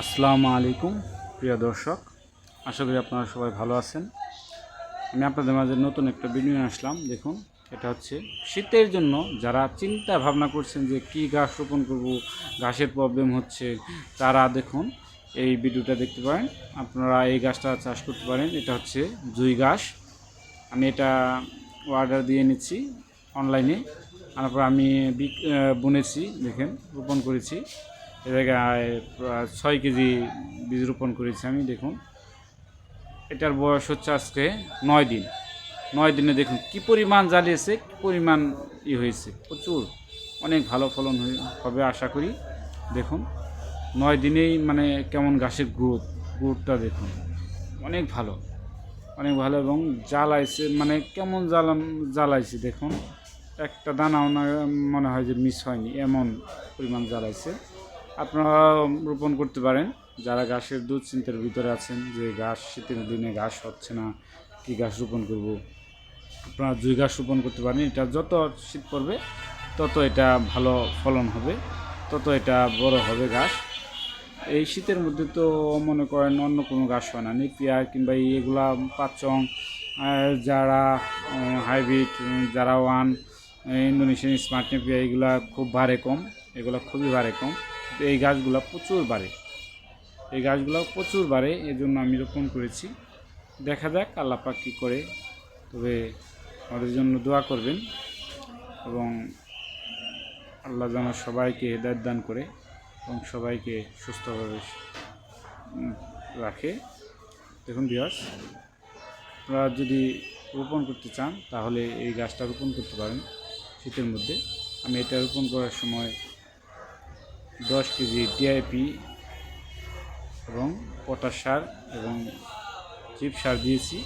আসসালামু আলাইকুম, প্রিয় দর্শক। আশা করি আপনারা সবাই ভালো আছেন। আমি আপনাদের মাঝে নতুন একটা ভিডিও আসলাম। দেখুন, এটা হচ্ছে শীতের জন্য যারা চিন্তা ভাবনা করছেন যে কী গাছ রোপণ করব, ঘাসের প্রবলেম হচ্ছে, তারা দেখুন, এই ভিডিওটা দেখতে পারেন। আপনারা এই গাছটা চাষ করতে পারেন। এটা হচ্ছে জুই ঘাস। আমি এটা অর্ডার দিয়ে নিচ্ছি অনলাইনে তারপর আমি বুনেছি, দেখেন, রোপণ করেছি। জায়গায় ছয় কেজি বীজ রোপণ করেছি আমি, দেখুন। এটার বয়স হচ্ছে আজকে নয় দিন। নয় দিনে দেখুন কি পরিমাণ জ্বালিয়েছে, কি পরিমাণ ই হয়েছে। প্রচুর। অনেক ভালো ফলন হবে আশা করি। দেখুন, নয় দিনেই মানে কেমন ঘাসের গ্রোথ, গ্রোথটা দেখুন। অনেক ভালো অনেক ভালো এবং জ্বালাইছে মানে কেমন জ্বালান জ্বালাইছে দেখুন। একটা দানাও না, মনে হয় যে মিস হয়নি, এমন পরিমাণ জ্বালাইছে। আপনারা রোপণ করতে পারেন। যারা ঘাসের দুধ চিন্তার ভিতরে আছেন যে ঘাস শীতের দিনে ঘাস হচ্ছে না, কী ঘাস রোপণ করব? আপনারা জুই ঘাস রোপণ করতে পারেন, এটা যত শীত পড়বে, তত এটা ভালো ফলন হবে, তত এটা বড় হবে ঘাস। এই শীতের মধ্যে তো মনে করেন অন্য কোনো ঘাস হয় না। নিপিয়া কিংবা এগুলা পাচং যারা হাইব্রিড যারা ওয়ান ইন্দোনেশিয়ান স্মার্ট নেপিয়া, এগুলা খুব বাড়ে কম, এগুলা খুবই বাড়ে কম। এই গাছগুলা প্রচুর বাড়ে। এই গাছগুলো প্রচুর বাড়ে এই জন্য আমি রোপণ করেছি। দেখা যাক আল্লাপাক কী করে, তবে আমাদের জন্য দোয়া করবেন এবং আল্লাহ যেন সবাইকে হেদায়ত দান করে এবং সবাইকে সুস্থভাবে রাখে। দেখুন বিয়াস আপনারা যদি রোপণ করতে চান, তাহলে এই গাছটা রোপণ করতে পারেন শীতের মধ্যে। আমি এটা রোপণ করার সময় দশ কেজি ডিআইপি এবং পটাশ সার এবং চিপ সার দিয়েছি